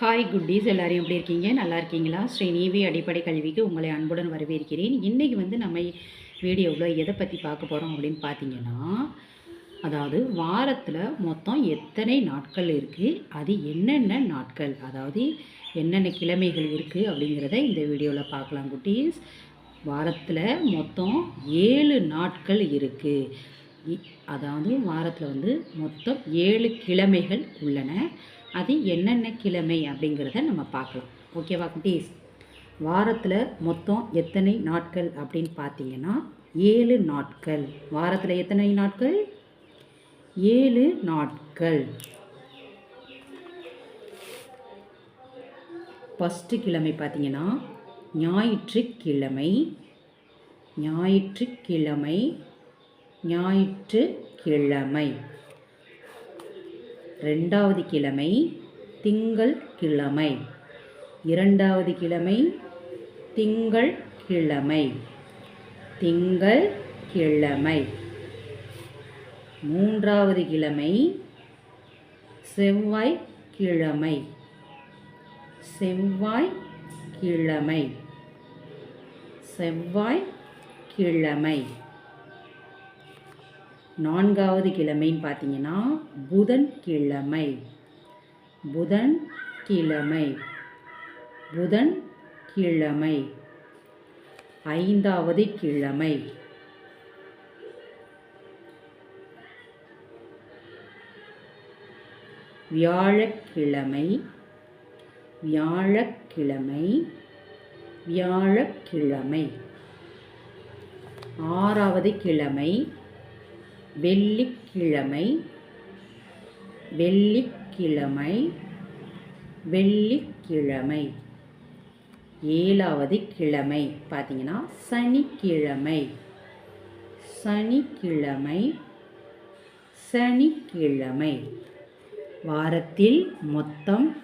Hi குட்டீஸ் எல்லோரும் எப்படி இருக்கீங்க? நல்லா இருக்கீங்களா? ஸ்ரீ நீவி அடிப்படை கல்விக்கு உங்களை அன்புடன் வரவேற்கிறேன். இன்றைக்கி வந்து நம்ம வீடியோவில் எதை பற்றி பார்க்க போகிறோம் அப்படின்னு பார்த்தீங்கன்னா அதாவது வாரத்தில் மொத்தம் எத்தனை நாட்கள் இருக்குது அது என்னென்ன நாட்கள்? அதாவது என்னென்ன கிழமைகள் இருக்குது அப்படிங்கிறத இந்த வீடியோவில் பார்க்கலாம் குட்டீஸ். வாரத்தில் மொத்தம் ஏழு நாட்கள் இருக்குது அதாவது வாரத்தில் வந்து மொத்தம் ஏழு கிழமைகள் உள்ளன. அது என்னென்ன கிழமை அப்படிங்கிறத நம்ம பார்க்கலாம். ஓகேவா குட்டீஸ்? வாரத்தில் மொத்தம் எத்தனை நாட்கள் அப்படின்னு பார்த்தீங்கன்னா ஏழு நாட்கள். வாரத்தில் எத்தனை நாட்கள்? ஏழு நாட்கள். ஃபஸ்ட்டு கிழமை பார்த்தீங்கன்னா ஞாயிற்றுக்கிழமை. ஞாயிற்றுக்கிழமை ஞாயிற்றுக்கிழமை. ரெண்டாவது கிழமை திங்கள் கிழமை. இரண்டாவது கிழமை திங்கள் கிழமை. திங்கள் கிழமை. மூன்றாவது கிழமை செவ்வாய் கிழமை. செவ்வாய் கிழமை. செவ்வாய் கிழமை. நான்காவது கிழமைன்னு பார்த்தீங்கன்னா புதன் கிழமை. புதன் கிழமை. புதன் கிழமை. ஐந்தாவது கிழமை. வியாழக்கிழமை. வியாழக்கிழமை. வியாழக்கிழமை. ஆறாவது கிழமை. வெள்ளிக்கிழமை வெள்ளிக்கிழமை வெள்ளிக்கிழமை. ஏழாவது கிழமை பார்த்தீங்கன்னா சனிக்கிழமை. சனிக்கிழமை சனிக்கிழமை. வாரத்தில் மொத்தம்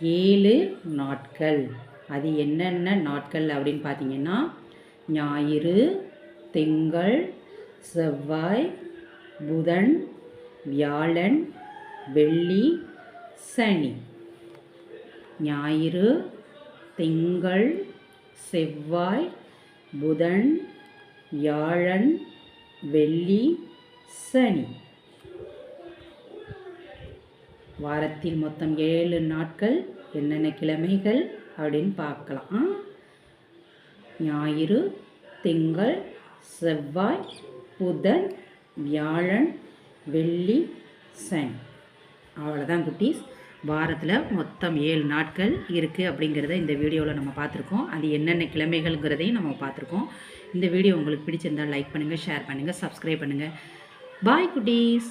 ஏழு நாட்கள். அது என்னென்ன நாட்கள் அப்படின்னு பார்த்தீங்கன்னா ஞாயிறு திங்கள் செவ்வாய் புதன் வியாழன் வெள்ளி சனி. ஞாயிறு திங்கள் செவ்வாய் புதன் வியாழன் வெள்ளி சனி. வாரத்தில் மொத்தம் ஏழு நாட்கள் என்னென்ன கிழமைகள் அப்படின்னு பார்க்கலாம். ஞாயிறு திங்கள் செவ்வாய் புதன் வியாழன் வெள்ளி சனி. அவ்வளோதான் குட்டீஸ். வாரத்தில் மொத்தம் ஏழு நாட்கள் இருக்குது அப்படிங்கிறத இந்த வீடியோவில் நம்ம பார்த்துருக்கோம். அது என்னென்ன கிழமைகள்ங்கிறதையும் நம்ம பார்த்துருக்கோம். இந்த வீடியோ உங்களுக்கு பிடிச்சிருந்தால் லைக் பண்ணுங்கள் ஷேர் பண்ணுங்கள் சப்ஸ்கிரைப் பண்ணுங்கள் பாய் குட்டீஸ்.